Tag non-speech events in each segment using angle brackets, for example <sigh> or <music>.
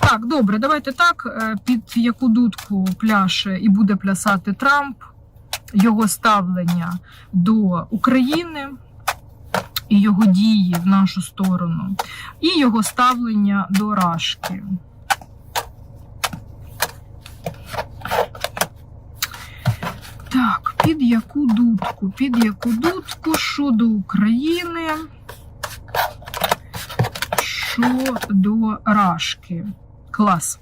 Так, добре, давайте так. е, Під яку дудку пляше і буде плясати Трамп, його ставлення до України і його дії в нашу сторону, і його ставлення до Рашки. Так, під яку дудку? Під яку дудку щодо України? Щодо Рашки. Клас.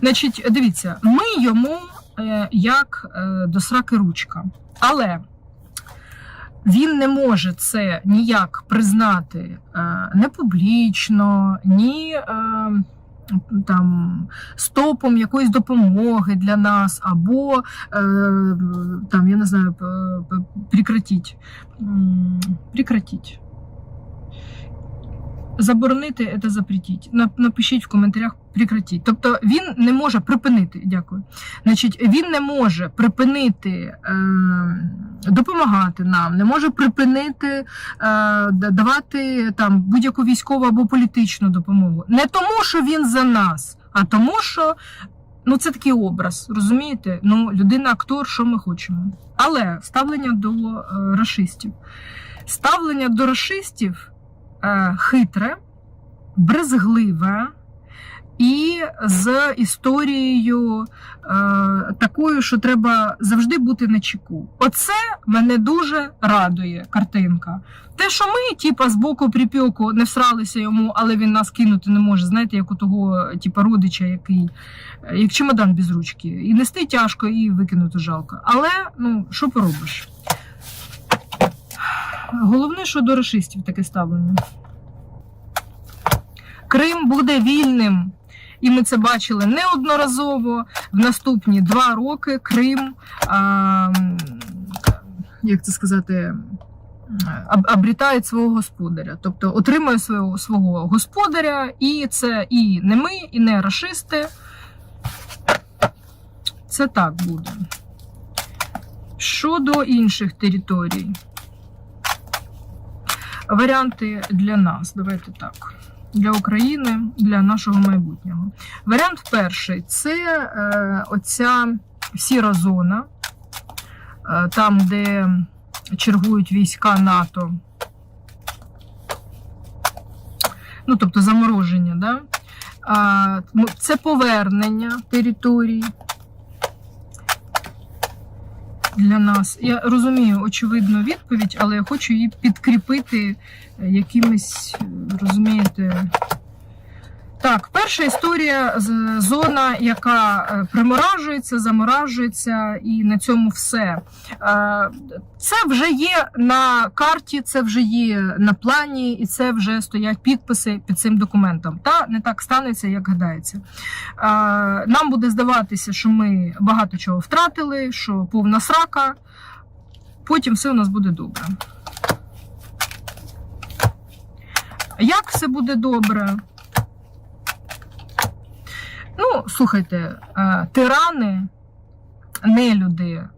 Значить, дивіться, ми йому е, як е, до сраки ручка. Але він не може це ніяк признати е, не публічно, ні там стопом якоїсь допомоги для нас, або там, я не знаю, п- п- прекратіть. Прекратіть. Заборонити це запретіть. Напишіть в коментарях прекратіть. Тобто він не може припинити. Дякую. Значить, він не може припинити е, допомагати нам, не може припинити е, давати там будь-яку військову або політичну допомогу. Не тому, що він за нас, а тому, що ну це такий образ, розумієте? Ну, людина актор, що ми хочемо. Але ставлення до е, рашистів. Ставлення до рашистів е, хитре, брезгливе і з історією е, такою, що треба завжди бути на чеку. Оце мене дуже радує картинка. Те, що ми, типа, з боку припеку не всралися йому, але він нас кинути не може. Знаєте, як у того, типа, родича, який е, як чемодан без ручки. І нести тяжко, і викинути жалко. Але ну що поробиш? Головне, що до рашистів таке ставлення. Крим буде вільним, і ми це бачили неодноразово. В наступні два роки Крим, а, як це сказати, обрітає свого господаря, тобто отримує свого, свого господаря, і це і не ми, і не рашисти. Це так буде. Щодо інших територій. Варіанти для нас. Давайте так. Для України, для нашого майбутнього. Варіант перший це е, оця сіра зона, е, там, де чергують війська НАТО. Ну, тобто замороження, да? Ну, це повернення територій для нас. Я розумію очевидну відповідь, але я хочу її підкріпити е, якимись, е, розумієте. Так, перша історія зона, яка е, приморажується, заморажується, і на цьому все. Е, Це вже є на карті, це вже є на плані, і це вже стоять підписи під цим документом. Та не так станеться, як гадається. Е, Нам буде здаватися, що ми багато чого втратили, що повна срака. Потім все у нас буде добре. Як все буде добре? Ну, слухайте, е, тирани, нелюди, е,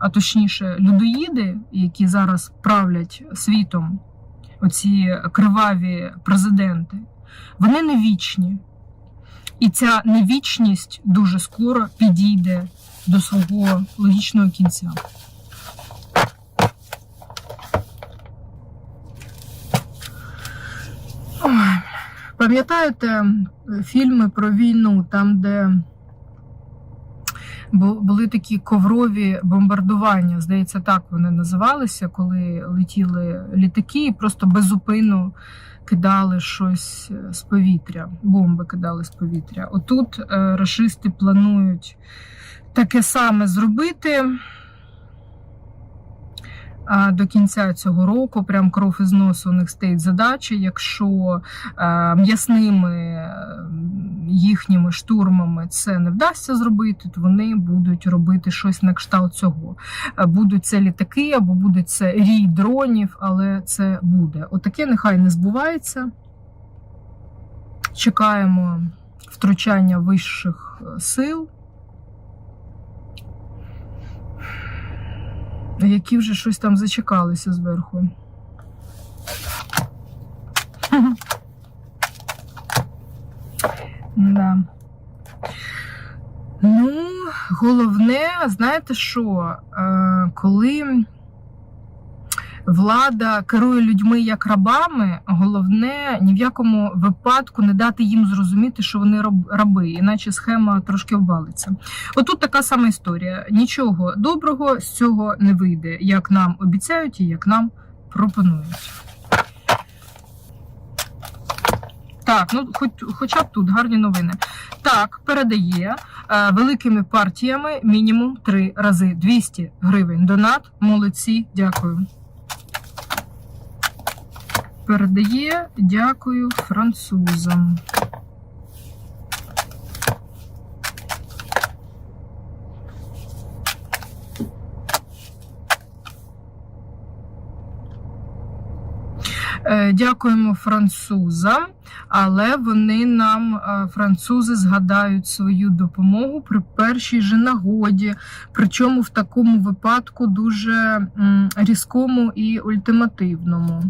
а точніше, людоїди, які зараз правлять світом, оці криваві президенти, вони не вічні. І ця невічність дуже скоро підійде до свого логічного кінця. Пам'ятаєте фільми про війну, там, де були такі коврові бомбардування, здається, так вони називалися, коли летіли літаки і просто безупину кидали щось е, з повітря, бомби кидали з повітря. Отут е, рашисти планують таке саме зробити. До кінця цього року прям кров із носу у них стоїть задача. Якщо е, м'ясними їхніми штурмами це не вдасться зробити, то вони будуть робити щось на кшталт цього. Е, Будуть це літаки або буде це рій дронів, але це буде. Отаке нехай не збувається. Чекаємо втручання вищих е, сил. Які вже щось там зачекалися зверху. <laughs> Да. Ну, головне, знаєте що, е, коли влада керує людьми як рабами, головне ні в якому випадку не дати їм зрозуміти, що вони раби, іначе схема трошки обвалиться. Отут така сама історія. Нічого доброго з цього не вийде, як нам обіцяють і як нам пропонують. Так, ну хоч, хоча б тут гарні новини. Так, передає е, великими партіями мінімум три рази 200 гривень. Донат. Молодці, дякую. Передає, дякую французам. Е, Дякуємо французам, але вони нам, е, французи, згадають свою допомогу при першій же нагоді, причому в такому випадку дуже різкому і ультимативному.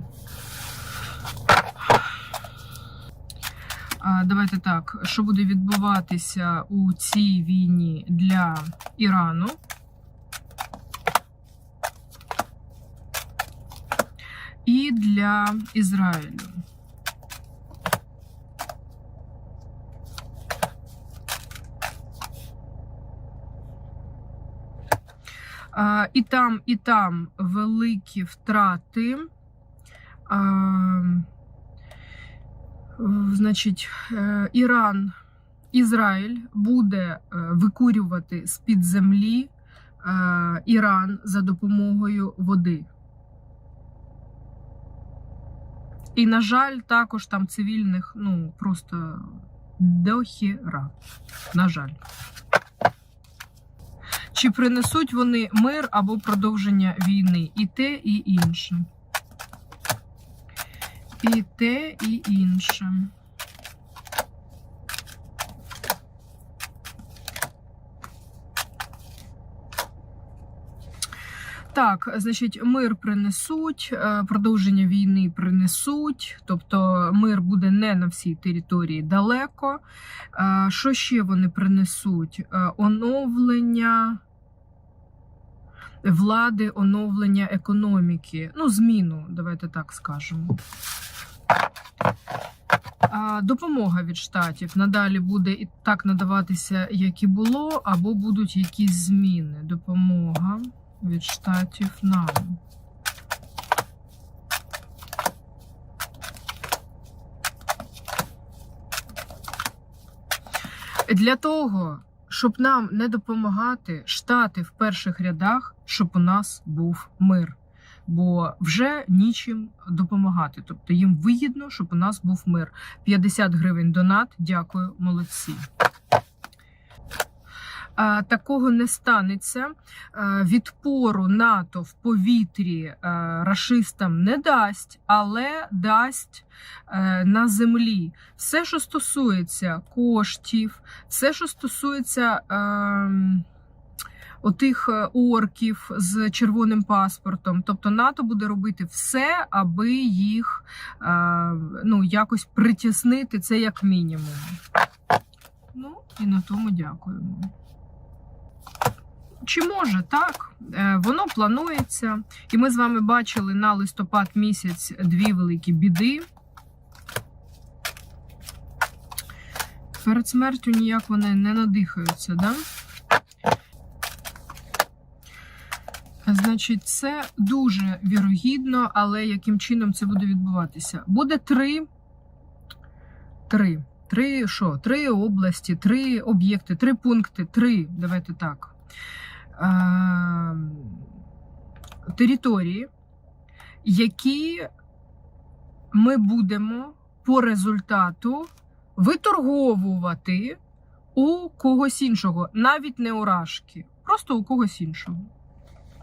Давайте так, що буде відбуватися у цій війні для Ірану? І для Ізраїлю. А, І там, і там великі втрати. Значить, е, Іран, Ізраїль буде е, викурювати з-під землі е, Іран за допомогою води. І, на жаль, також там цивільних, ну, просто дохіра. На жаль. Чи принесуть вони мир або продовження війни? І те, і інше. І те, і інше. Так, значить, мир принесуть, е, продовження війни принесуть, тобто мир буде не на всій території далеко. Е, Що ще вони принесуть? Е, Оновлення влади, оновлення економіки, ну, зміну, давайте так скажемо. Допомога від штатів надалі буде і так надаватися, як і було, або будуть якісь зміни. Допомога від штатів нам. Для того, щоб нам не допомагати, штати в перших рядах, щоб у нас був мир. Бо вже нічим допомагати. Тобто їм вигідно, щоб у нас був мир. 50 гривень донат. Дякую, молодці. Такого не станеться. Відпору НАТО в повітрі рашистам не дасть, але дасть на землі. Все, що стосується коштів, все, що стосується. ем, Отих е, орків з червоним паспортом, тобто НАТО буде робити все, аби їх е, ну, якось притіснити це як мінімум. Ну і на тому дякуємо. Чи може так? Е, Воно планується, і ми з вами бачили на листопад місяць дві великі біди. Перед смертю ніяк вони не надихаються, да? Значить, це дуже вірогідно, але яким чином це буде відбуватися? Буде три. Три. Три що? Три області, три об'єкти, три пункти, три. Давайте так. Е, території, які ми будемо по результату виторговувати у когось іншого, навіть не у Рашки, просто у когось іншого.